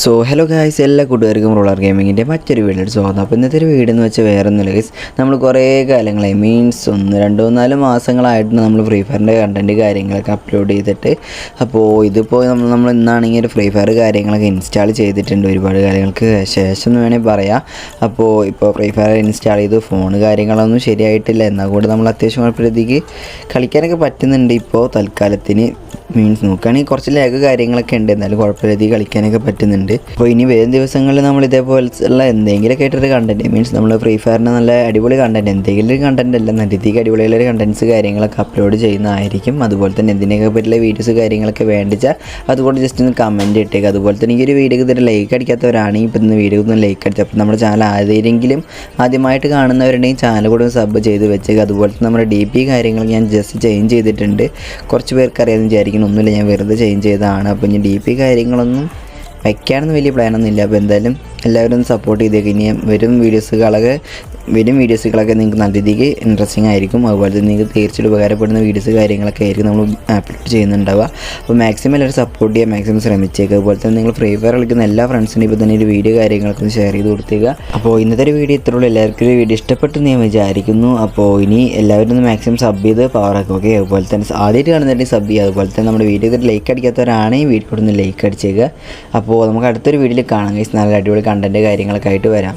So hello guys എല്ലാ കൂട്ടുകാർക്കും roller ഗെയിമിങ്ങിന്റെ മറ്റൊരു വീഡിയോ സ്വാഗതം. അപ്പോൾ ഇന്നത്തെ ഒരു വീഡിയോ എന്ന് വെച്ചാൽ വേറെ ഒന്നുമില്ല ഗൈസ് നമ്മൾ കുറേ കാലങ്ങളായി മീൻസ് ഒന്ന് രണ്ടോ നാല് മാസങ്ങളായിട്ട് നമ്മൾ ഫ്രീ ഫയറിന്റെ കണ്ടന്റ് കാര്യങ്ങളൊക്കെ അപ്ലോഡ് ചെയ്തിട്ട്. അപ്പോൾ ഇതിപ്പോൾ നമ്മൾ നമ്മൾ ഇന്നാണെങ്കിൽ ഒരു ഫ്രീ ഫയർ കാര്യങ്ങളൊക്കെ ഇൻസ്റ്റാൾ ചെയ്തിട്ടുണ്ട് ഒരുപാട് കാര്യങ്ങൾക്ക് ശേഷം എന്ന് വേണമെങ്കിൽ പറയാം. അപ്പോൾ ഇപ്പോൾ ഫ്രീ ഫയർ ഇൻസ്റ്റാൾ ചെയ്ത് ഫോൺ കാര്യങ്ങളൊന്നും ശരിയായിട്ടില്ല. എന്നാൽ കൂടെ നമ്മൾ അത്യാവശ്യം കുഴപ്പമില്ലാത്തേക്ക് കളിക്കാനൊക്കെ പറ്റുന്നുണ്ട് ഇപ്പോൾ തൽക്കാലത്തിന്. മീൻസ് നോക്കുകയാണെങ്കിൽ കുറച്ച് ലാഗ് കാര്യങ്ങളൊക്കെ ഉണ്ട്. എന്നാലും കുഴപ്പമില്ലാതെ കളിക്കാനൊക്കെ പറ്റുന്നുണ്ട്. അപ്പോൾ ഇനി വരും ദിവസങ്ങളിൽ നമ്മൾ ഇതേപോലുള്ള എന്തെങ്കിലുമൊക്കെ ആയിട്ടൊരു കണ്ടന്റ് മീൻസ് നമ്മൾ ഫ്രീ ഫയറിന് നല്ല അടിപൊളി കണ്ടന്റ് എന്തെങ്കിലും ഒരു കണ്ടന്റ് അല്ല. നല്ല രീതിക്ക് അടിപൊളിയുള്ള കണ്ടന്റ്സ് കാര്യങ്ങളൊക്കെ അപ്ലോഡ് ചെയ്യുന്നതായിരിക്കും. അതുപോലെ തന്നെ എന്തിനൊക്കെ പറ്റിയുള്ള വീഡിയോസ് കാര്യങ്ങളൊക്കെ വേണ്ടിച്ചാൽ അതുകൊണ്ട് ജസ്റ്റ് ഒന്ന് കമന്റ് ഇട്ടേക്കുക അതുപോലെ തന്നെ ഈ ഒരു വീഡിയോക്ക് ഇതിൽ ലൈക്ക് അടിക്കാത്തവരാണെങ്കിൽ ഇപ്പോൾ ഇന്ന് വീഡിയോ ഒന്ന് ലൈക്ക് അടിച്ചത് അപ്പോൾ നമ്മുടെ ചാനൽ ആരെങ്കിലും ആദ്യമായിട്ട് കാണുന്നവരുണ്ടെങ്കിൽ ചാനൽ കൂടെ സബ് ചെയ്ത് വെച്ചേക്കുക അതുപോലെ തന്നെ നമ്മുടെ ഡി പി കാര്യങ്ങൾ ഞാൻ ജസ്റ്റ് ചേഞ്ച് ചെയ്തിട്ടുണ്ട്. കുറച്ച് പേർക്ക് അറിയാമെന്ന് വിചാരിക്കണം ഒന്നുമില്ല. ഞാൻ വെറുതെ ചേഞ്ച് ചെയ്തതാണ്. അപ്പോൾ ഇനി ഡി പി കാര്യങ്ങളൊന്നും വയ്ക്കാനൊന്നും വലിയ പ്ലാനൊന്നും ഇല്ല അപ്പോൾ എന്തായാലും എല്ലാവരും സപ്പോർട്ട് ചെയ്തേക്ക്. ഇനി വരും വീഡിയോസുകളൊക്കെ വരും വീഡിയോസുകളൊക്കെ നിങ്ങൾക്ക് നല്ല രീതിക്ക് ഇൻട്രസ്റ്റിംഗ് ആയിരിക്കും. അതുപോലെ തന്നെ നിങ്ങൾക്ക് തീർച്ചയായിട്ടും ഉപകാരപ്പെടുന്ന വീഡിയോസ് കാര്യങ്ങളൊക്കെ ആയിരിക്കും നമ്മൾ അപ്ലോഡ് ചെയ്യുന്നുണ്ടാവുക. അപ്പോൾ മാക്സിമം എല്ലാവരും സപ്പോർട്ട് ചെയ്യാൻ മാക്സിമം ശ്രമിച്ചേക്കുക അതുപോലെ തന്നെ നിങ്ങൾ ഫ്രീ ഫയർ കളിക്കുന്ന എല്ലാ ഫ്രണ്ട്സിനും ഇപ്പോൾ തന്നെ ഒരു വീഡിയോ കാര്യങ്ങളൊക്കെ ഒന്ന് ഷെയർ ചെയ്ത് കൊടുത്തേക്കുക അപ്പോൾ ഇന്നത്തെ ഒരു വീഡിയോ ഇത്രയുള്ളൂ എല്ലാവർക്കും ഒരു വീഡിയോ ഇഷ്ടപ്പെട്ടു ഞാൻ വിചാരിക്കുന്നു. അപ്പോൾ ഇനി എല്ലാവരും ഒന്ന് മാക്സിമം സബ് ചെയ്ത് പവറാക്കും ഓക്കെ അതുപോലെ തന്നെ ആദ്യമായിട്ട് കാണുന്നതിന്റെ സബ് ചെയ്യുക. അതുപോലെ തന്നെ നമ്മുടെ വീഡിയോ ലൈക്ക് അടിക്കാത്തവരാണെങ്കിൽ വീഡിയോ ഒന്ന് ലൈക്ക് അടിച്ചേക്കുക അപ്പോൾ നമുക്ക് അടുത്തൊരു വീഡിയോയിൽ കാണാം guys. നല്ല അടിപൊളി കണ്ടന്റ് കാര്യങ്ങളൊക്കെ ആയിട്ട് വരാം.